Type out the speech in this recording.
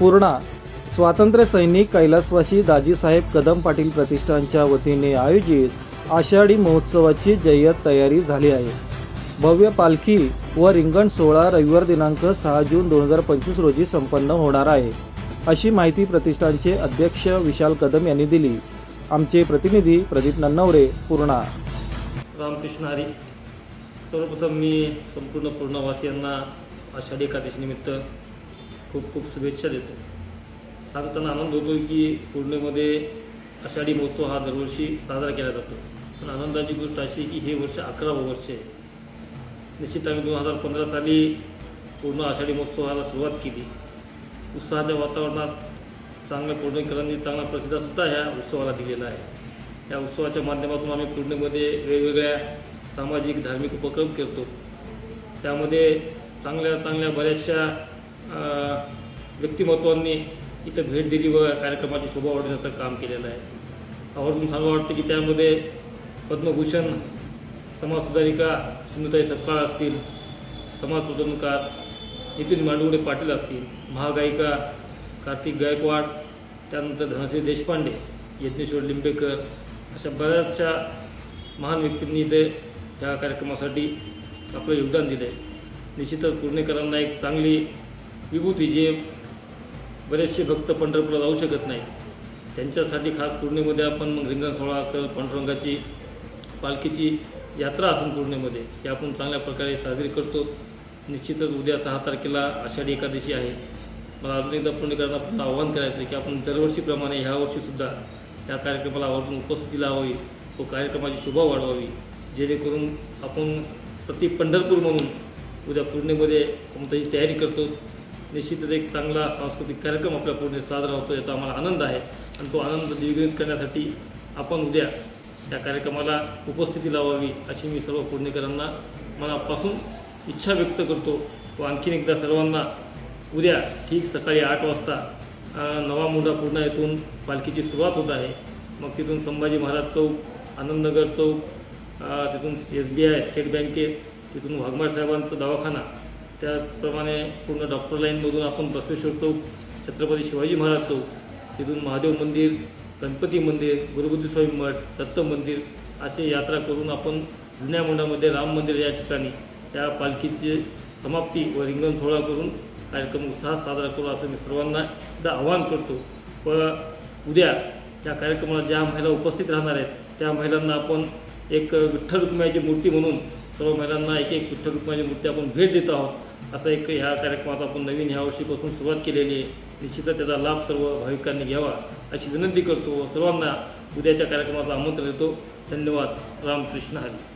पूर्णा स्वातंत्र्य सैनिक कैलासवासी दाजीसाहेब कदम पाटील प्रतिष्ठानच्या वतीने आयोजित आषाढी महोत्सवाची जय्यत तयारी झाली आहे. भव्य पालखी व रिंगण सोहळा रविवार दिनांक सहा जून दोन हजार पंचवीस रोजी संपन्न होणार आहे. अशी माहिती प्रतिष्ठानचे अध्यक्ष विशाल कदम यांनी दिली. आमचे प्रतिनिधी प्रदीप नन्नवरे पूर्णा. रामकृष्ण हरी. सर्वप्रथम मी संपूर्ण पूर्णवासियांना आषाढी एकादशीनिमित्त खूप खूप शुभेच्छा देतो. सांगताना आनंद होतो की पूर्णेमध्ये आषाढी महोत्सव हा दरवर्षी साजरा केला जातो. पण आनंदाची गोष्ट अशी की हे वर्ष अकरावं वर्ष आहे. निश्चित आम्ही दोन हजार पंधरा साली पूर्ण आषाढी महोत्सवाला सुरुवात केली. उत्साहाच्या वातावरणात चांगल्या पूर्णेकरांनी चांगला प्रतिसादसुद्धा ह्या उत्सवाला दिलेला आहे. या उत्सवाच्या माध्यमातून आम्ही पूर्णेमध्ये वेगवेगळ्या सामाजिक धार्मिक उपक्रम करतो. त्यामध्ये चांगल्या चांगल्या बऱ्याचशा व्यक्तिमत्वांनी इथं भेट दिली व कार्यक्रमाची शोभा वाढवण्याचं काम केलेलं आहे. आवर्जून सांगा वाटतं की त्यामध्ये पद्मभूषण समाजसुधारिका सिंधुताई सपकाळ असतील समाजसुधारणकार नितीन मांडवडे पाटील असतील महागायिका कार्तिक गायकवाड त्यानंतर धनश्री देशपांडे यज्ञेश्वर लिंबेकर अशा बऱ्याचशा महान व्यक्तींनी इथे या कार्यक्रमासाठी आपलं योगदान दिलं आहे निश्चितच पुणेकरांना एक चांगली विभूती जे बरेचसे भक्त पंढरपूरला जाऊ शकत नाही त्यांच्यासाठी खास पूर्णेमध्ये आपण मग रिंगण सोहळा असेल पांडुरंगाची पालखीची यात्रा असेल पूर्णेमध्ये ही आपण चांगल्या प्रकारे साजरी करतो. निश्चितच उद्या सहा तारखेला आषाढी एकादशी आहे. मला अजून एकदा पुणेकरांना पुन्हा आव्हान करायचं आहे की आपण दरवर्षीप्रमाणे ह्या वर्षीसुद्धा या कार्यक्रमाला आवर्जून उपस्थिती लावावी व कार्यक्रमाची शोभा वाढवावी. जेणेकरून आपण प्रति पंढरपूर म्हणून उद्या पूर्णेमध्ये आपण त्याची तयारी करतो. निश्चितच एक चांगला सांस्कृतिक कार्यक्रम आपल्या पूर्ण साजरा होतो याचा आम्हाला आनंद आहे. आणि तो आनंद द्विगुणित करण्यासाठी आपण उद्या त्या कार्यक्रमाला उपस्थिती लावावी अशी मी सर्व पुणेकरांना मनापासून इच्छा व्यक्त करतो. व आणखीन एकदा सर्वांना उद्या ठीक सकाळी आठ वाजता नवा मुंडा पूर्णा येथून पालखीची सुरुवात होत आहे. मग तिथून संभाजी महाराज चौक आनंदनगर चौक तिथून एस बी आय स्टेट बँकेत तिथून वाघमार साहेबांचा दवाखाना त्याचप्रमाणे पूर्ण डॉक्टर लाईनमधून आपण बसवेश्वर चौक छत्रपती शिवाजी महाराज चौक तिथून महादेव मंदिर गणपती मंदिर गुरुबुद्धी स्वामी मठ दत्त मंदिर असे यात्रा करून आपण जुन्या मुंडामध्ये राम मंदिर या ठिकाणी त्या पालखीची समाप्ती व रिंगण सोहळा करून कार्यक्रम उत्साहात साजरा करू असं मी सर्वांना एकदा आवाहन करतो. व उद्या या कार्यक्रमाला ज्या महिला उपस्थित राहणार आहेत त्या महिलांना आपण एक विठ्ठल रुक्माईची मूर्ती म्हणून सर्व महिलांना एक एक विठ्ठल रुक्माईची मूर्ती आपण भेट देत आहोत. असं एक ह्या कार्यक्रमात आपण नवीन ह्या वर्षीपासून सुरुवात केलेली आहे. निश्चितच त्याचा लाभ सर्व भाविकांनी घ्यावा अशी विनंती करतो व सर्वांना उद्याच्या कार्यक्रमाचं आमंत्रण देतो. धन्यवाद. रामकृष्ण हरी.